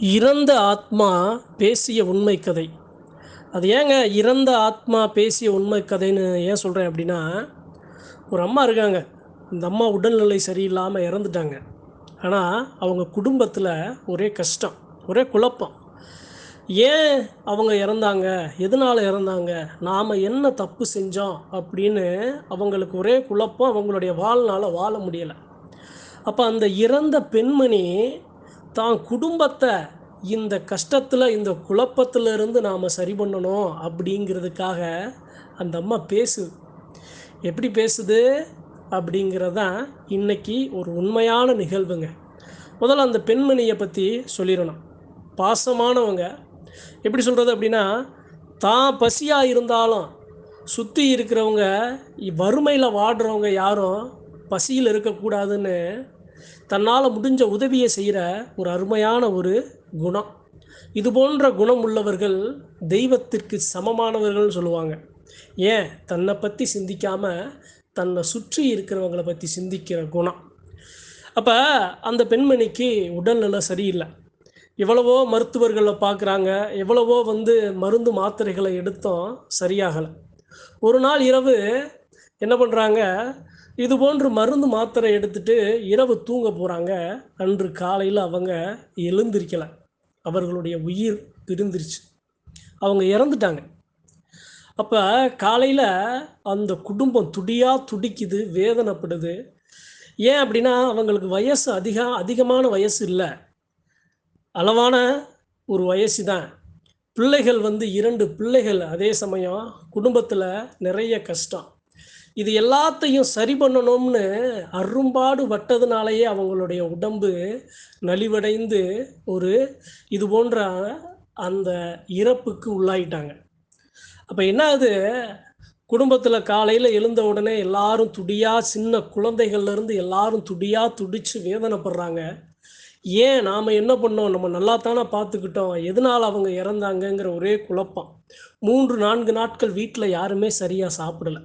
இறந்த ஆத்மா பேசிய உண்மை கதை. அது ஏங்க இறந்த ஆத்மா பேசிய உண்மை கதைன்னு ஏன் சொல்கிறேன் அப்படின்னா ஒரு அம்மா இருக்காங்க. இந்த அம்மா உடல்நிலை சரியில்லாமல் இறந்துட்டாங்க. ஆனால் அவங்க குடும்பத்தில் ஒரே கஷ்டம் ஒரே குழப்பம். ஏன் அவங்க இறந்தாங்க? எதனால் இறந்தாங்க? நாம் என்ன தப்பு செஞ்சோம் அப்படின்னு அவங்களுக்கு ஒரே குழப்பம் அவங்களுடைய வாழ்நாள் வாழ முடியலை. அப்போ அந்த இறந்த பெண்மணி தான் குடும்பத்தை இந்த கஷ்டத்தில் இந்த குழப்பத்தில் இருந்து நாம் சரி பண்ணணும் அப்படிங்கிறதுக்காக அந்த அம்மா பேசுது. எப்படி பேசுது? அப்படிங்கிறதான் இன்னைக்கு ஒரு உண்மையான நிகழ்வுங்க. முதல்ல அந்த பெண்மணியை பற்றி சொல்லிடணும். பாசமானவங்க. எப்படி சொல்கிறது அப்படின்னா தான் பசியாக இருந்தாலும் சுற்றி இருக்கிறவங்க வறுமையில் வாடுறவங்க யாரும் பசியில் இருக்கக்கூடாதுன்னு தன்னால் முடிஞ்ச உதவியை செய்கிற ஒரு அருமையான ஒரு குணம். இது போன்ற குணம் உள்ளவர்கள் தெய்வத்திற்கு சமமானவர்கள்னு சொல்லுவாங்க. ஏன்? தன்னை பற்றி சிந்திக்காமல் தன்னை சுற்றி இருக்கிறவங்களை பற்றி சிந்திக்கிற குணம். அப்போ அந்த பெண்மணிக்கு உடல்நிலை சரியில்லை. எவ்வளவோ மருத்துவர்களை பார்க்குறாங்க எவ்வளவோ வந்து மருந்து மாத்திரைகளை எடுத்தோம் சரியாகலை. ஒரு நாள் இரவு என்ன பண்ணுறாங்க இது போன்று மருந்து மாத்திரை எடுத்துட்டு இரவு தூங்க போகிறாங்க அன்று காலையில் அவங்க எழுந்திருக்கலை. அவர்களுடைய உயிர் பிரிந்துருச்சு. அவங்க இறந்துட்டாங்க. அப்போ காலையில் அந்த குடும்பம் துடியாக துடிக்குது வேதனைப்படுது. ஏன் அப்படின்னா அவங்களுக்கு வயசு அதிக அதிகமான வயசு இல்லை. அளவான ஒரு வயசு தான். பிள்ளைகள் வந்து இரண்டு பிள்ளைகள் அதே சமயம் குடும்பத்தில் நிறைய கஷ்டம். இது எல்லாத்தையும் சரி பண்ணணும்னு அரும்பாடு பட்டதுனாலேயே அவங்களுடைய உடம்பு நலிவடைந்து ஒரு இது போன்ற அந்த இறப்புக்கு உள்ளாயிட்டாங்க. அப்போ என்ன ஆகுது குடும்பத்தில் காலையில் எழுந்த உடனே எல்லாரும் துடியாக சின்ன குழந்தைகள்லேருந்து எல்லாரும் துடியாக துடித்து வேதனைப்படுறாங்க. ஏன் நாம் என்ன பண்ணோம்? நம்ம நல்லா தானே பார்த்துக்கிட்டோம். எதனால் அவங்க இறந்தாங்கங்கிற ஒரே குழப்பம். மூன்று நான்கு நாட்கள் வீட்டில் யாருமே சரியாக சாப்பிடலை.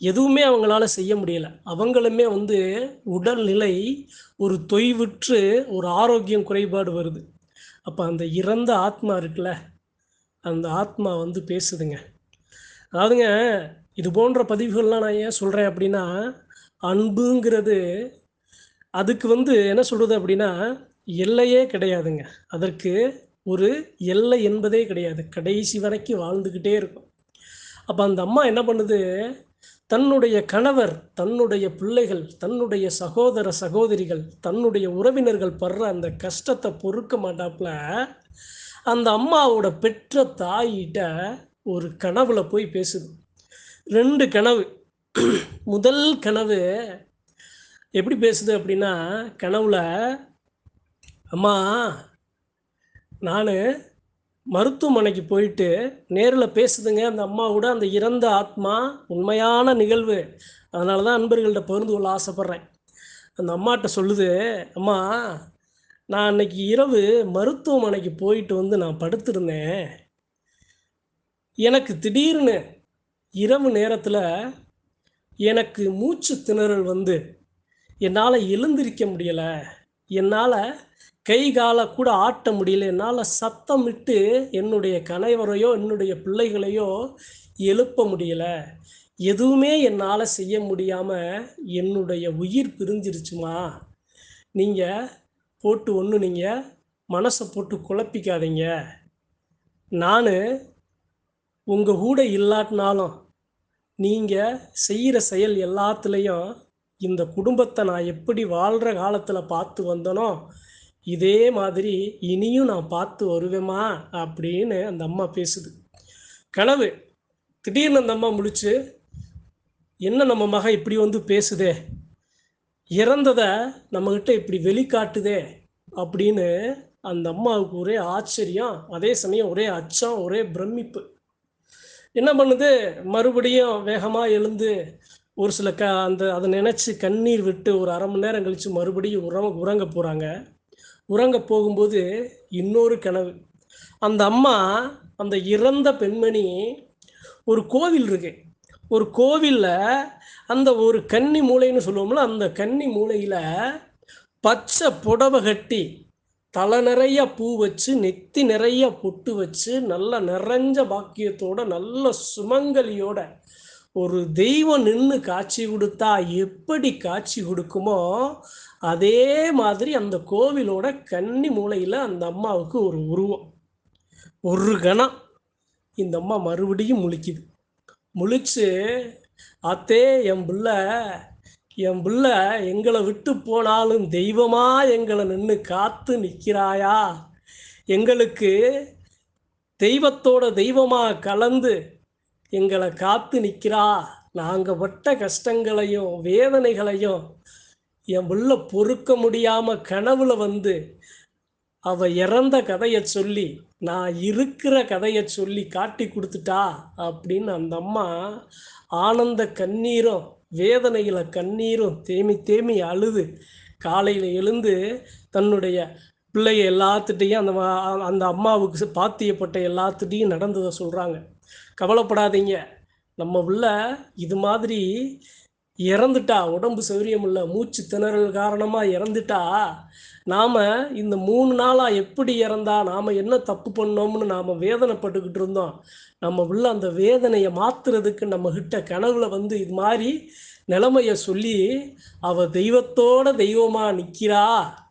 எதுவுமே அவங்களால செய்ய முடியல. அவங்களுமே வந்து உடல்நிலை ஒரு தொய்வுற்று ஒரு ஆரோக்கியம் குறைபாடு வருது. அப்போ அந்த இறந்த ஆத்மா இருக்குல்ல அந்த ஆத்மா வந்து பேசுதுங்க. அதாவதுங்க இது போன்ற பதிவுகள்லாம் நான் ஏன் சொல்கிறேன் அப்படின்னா அன்புங்கிறது அதுக்கு வந்து என்ன சொல்கிறது அப்படின்னா எல்லையே கிடையாதுங்க. அதற்கு ஒரு எல்லை என்பதே கிடையாது. கடைசி வரைக்கும் வாழ்ந்துக்கிட்டே இருக்கும். அப்போ அந்த அம்மா என்ன பண்ணுது? தன்னுடைய கணவர் தன்னுடைய பிள்ளைகள் தன்னுடைய சகோதர சகோதரிகள் தன்னுடைய உறவினர்கள் படுற அந்த கஷ்டத்தை பொறுக்க மாட்டாப்புல. அந்த அம்மாவோட பெற்ற தாயிட்ட ஒரு கனவுல போய் பேசுது. ரெண்டு கனவு. முதல் கனவு எப்படி பேசுது அப்படின்னா கனவுல அம்மா நான் மருத்துவமனைக்கு போயிட்டு நேரில் பேசுதுங்க. அந்த அம்மா கூட அந்த இறந்த ஆத்மா உண்மையான நிகழ்வு. அதனால தான் நண்பர்கள்ட்ட பகிர்ந்து கொள்ள ஆசைப்பட்றேன். அந்த அம்மாட்ட சொல்லுது அம்மா நான் அன்னைக்கு இரவு மருத்துவமனைக்கு போயிட்டு வந்து நான் படுத்திருந்தேன். எனக்கு திடீர்னு இரவு நேரத்தில் எனக்கு மூச்சு திணறல் வந்து என்னால் எழுந்திருக்க முடியலை. என்னால் கை காலை கூட ஆட்ட முடியல. என்னால் சத்தமிட்டு என்னுடைய கணவரையோ என்னுடைய பிள்ளைகளையோ எழுப்ப முடியலை. எதுவுமே என்னால் செய்ய முடியாமல் என்னுடைய உயிர் பிரிஞ்சிருச்சுமா? நீங்கள் போட்டு ஒன்று நீங்கள் மனசை போட்டு குழப்பிக்காதீங்க. நான் உங்கள் கூட இல்லாட்டினாலும் நீங்கள் செய்கிற செயல் எல்லாத்துலேயும் இந்த குடும்பத்தை நான் எப்படி வாழ்கிற காலத்தில் பார்த்து வந்தனோ இதே மாதிரி இனியும் நான் பார்த்து வருவேமா அப்படின்னு அந்த அம்மா பேசுது. கனவு. திடீர்னு அந்த அம்மா முடிச்சு என்ன நம்ம மகன் இப்படி வந்து பேசுதே? இறந்ததை நம்மக்கிட்ட இப்படி வெளிக்காட்டுதே? அப்படின்னு அந்த அம்மாவுக்கு ஒரே ஆச்சரியம் அதே சமயம் ஒரே அச்சம் ஒரே பிரமிப்பு. என்ன பண்ணுது? மறுபடியும் வேகமாக எழுந்து ஒரு சில க அந்த அதை நினச்சி கண்ணீர் விட்டு ஒரு அரை மணி நேரம் கழித்து மறுபடியும் உரம் உறங்க போகிறாங்க உறங்க போகும்போது இன்னொரு கனவு. அந்த அம்மா அந்த இறந்த பெண்மணி ஒரு கோவில் இருக்கு. ஒரு கோவிலில் அந்த ஒரு கன்னி மூலைன்னு சொல்லுவோம்ல அந்த கன்னி மூலையில் பச்சை புடவை கட்டி தலை நிறைய பூ வச்சு நெத்தி நிறைய பொட்டு வச்சு நல்ல நிறைஞ்ச பாக்கியத்தோட நல்ல சுமங்கலியோட ஒரு தெய்வம் நின்று காட்சி கொடுத்தா எப்படி காட்சி கொடுக்குமோ அதே மாதிரி அந்த கோவிலோட கன்னி மூலையில் அந்த அம்மாவுக்கு ஒரு உருவம். ஒரு கணம். இந்த அம்மா மறுபடியும் முழிக்குது. முழிச்சு அத்தே என் பிள்ளை என் பிள்ளை எங்களை விட்டு போனாலும் தெய்வமா எங்களை நின்று காத்து நிற்கிறாயா? எங்களுக்கு தெய்வத்தோட தெய்வமாக கலந்து எங்களை காத்து நிற்கிறா நாங்கள் பட்ட கஷ்டங்களையும் வேதனைகளையும் என் உள்ள பொறுக்க முடியாமல் கனவுல வந்து அவ இறந்த கதையை சொல்லி நான் இருக்கிற கதையை சொல்லி காட்டி கொடுத்துட்டா அப்படின்னு அந்த அம்மா ஆனந்த கண்ணீரும் வேதனையில் கண்ணீரும் தேமி தேமி அழுது காலையில் எழுந்து தன்னுடைய பிள்ளைய எல்லாத்துட்டையும் அந்த அந்த அம்மாவுக்கு பாத்தியப்பட்ட எல்லாத்துட்டையும் நடந்ததை சொல்கிறாங்க கவலைப்படாதீங்க. நம்ம உள்ள இது மாதிரி இறந்துட்டா உடம்பு சௌரியம் இல்லை மூச்சு திணறல் காரணமாக இறந்துட்டா நாம் இந்த மூணு நாளாக எப்படி இறந்தா நாம் என்ன தப்பு பண்ணோம்னு நாம் வேதனைப்பட்டுக்கிட்டு இருந்தோம். நம்ம உள்ள அந்த வேதனையை மாற்றுறதுக்கு நம்ம கிட்ட கனவுல வந்து இது மாதிரி நிலைமையை சொல்லி அவ தெய்வத்தோட தெய்வமாக நிற்கிறா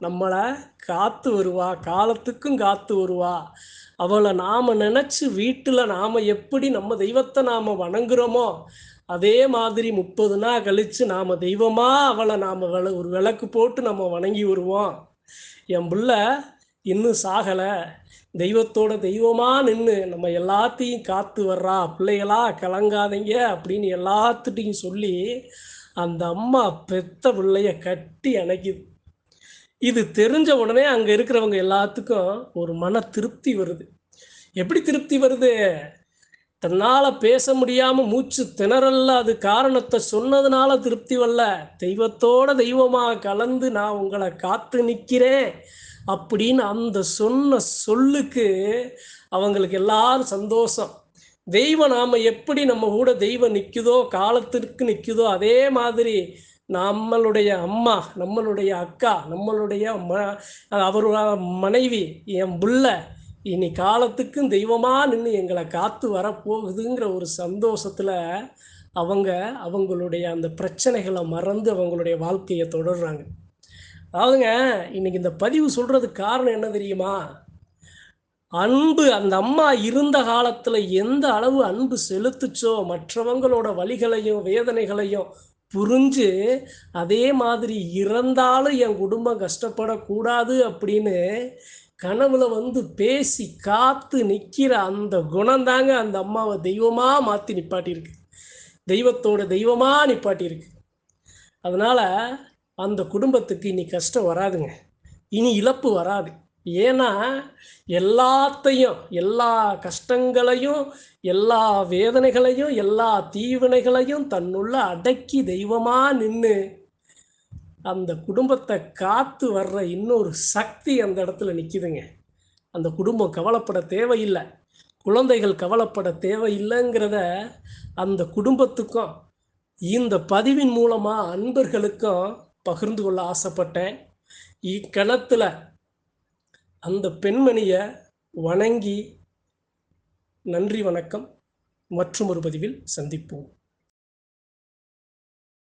நம்மளை காத்து வருவா காலத்துக்கும் காத்து வருவா. அவளை நாம் நினச்சி வீட்டில் நாம் எப்படி நம்ம தெய்வத்தை நாம் வணங்குறோமோ அதே மாதிரி முப்பது நாள் கழித்து நாம் தெய்வமாக அவளை நாம் விள ஒரு விளக்கு போட்டு நம்ம வணங்கி வருவோம் என் பிள்ள இன்னும் சாகலை. தெய்வத்தோட தெய்வமாக நின்று நம்ம எல்லாத்தையும் காத்து வர்றா. பிள்ளைகளா கலங்காதீங்க அப்படின்னு எல்லாத்துட்டையும் சொல்லி அந்த அம்மா பெத்த பிள்ளைய கட்டி அணைக்குது. இது தெரிஞ்ச உடனே அங்கே இருக்கிறவங்க எல்லாத்துக்கும் ஒரு மன திருப்தி வருது. எப்படி திருப்தி வருது? தன்னால் பேச முடியாமல் மூச்சு திணறல்ல அது காரணத்தை சொன்னதுனால திருப்தி வரல. தெய்வத்தோட தெய்வமாக கலந்து நான் உங்களை காத்து நிற்கிறேன் அப்படின்னு அந்த சொன்ன சொல்லுக்கு அவங்களுக்கு எல்லாரும் சந்தோஷம். தெய்வம் நாம் எப்படி நம்ம கூட தெய்வம் நிற்குதோ காலத்திற்கு நிற்குதோ அதே மாதிரி நம்மளுடைய அம்மா நம்மளுடைய அக்கா நம்மளுடைய ம அவரோட மனைவி என் புள்ள இனி காலத்துக்கும் தெய்வமாக நின்று எங்களை காத்து வரப்போகுதுங்கிற ஒரு சந்தோஷத்தில் அவங்க அவங்களுடைய அந்த பிரச்சனைகளை மறந்து அவங்களுடைய வாழ்க்கையை தொடர்றாங்க. அதாவதுங்க இன்னைக்கு இந்த பதிவு சொல்கிறதுக்கு காரணம் என்ன தெரியுமா? அன்பு அந்த அம்மா இருந்த காலத்தில் எந்த அளவு அன்பு செலுத்துச்சோ மற்றவங்களோட வழிகளையும் வேதனைகளையும் புரிஞ்சு அதே மாதிரி இறந்தாலும் என் குடும்பம் கஷ்டப்படக்கூடாது அப்படின்னு கனவுல வந்து பேசி காத்து நிற்கிற அந்த குணம்தாங்க அந்த அம்மாவை தெய்வமாக மாற்றி நிப்பாட்டியிருக்கு. தெய்வத்தோட தெய்வமாக நிப்பாட்டியிருக்கு. அதனால் அந்த குடும்பத்துக்கு இனி கஷ்டம் வராதுங்க. இனி இழப்பு வராது. ஏன்னா எல்லாத்தையும் எல்லா கஷ்டங்களையும் எல்லா வேதனைகளையும் எல்லா தீவினைகளையும் தன்னுள்ள அடக்கி தெய்வமாக நின்று அந்த குடும்பத்தை காத்து வர்ற இன்னொரு சக்தி அந்த இடத்துல நிற்கிதுங்க அந்த குடும்பம் கவலைப்பட தேவையில்லை. குழந்தைகள் கவலைப்பட தேவையில்லைங்கிறத அந்த குடும்பத்துக்கும் இந்த பதிவின் மூலமாக அன்பர்களுக்கும் பகிர்ந்து கொள்ள ஆசைப்பட்டேன். இக்கணத்தில் அந்த பெண்மணியை வணங்கி நன்றி வணக்கம். மற்றும் ஒரு பதிவில் சந்திப்போம்.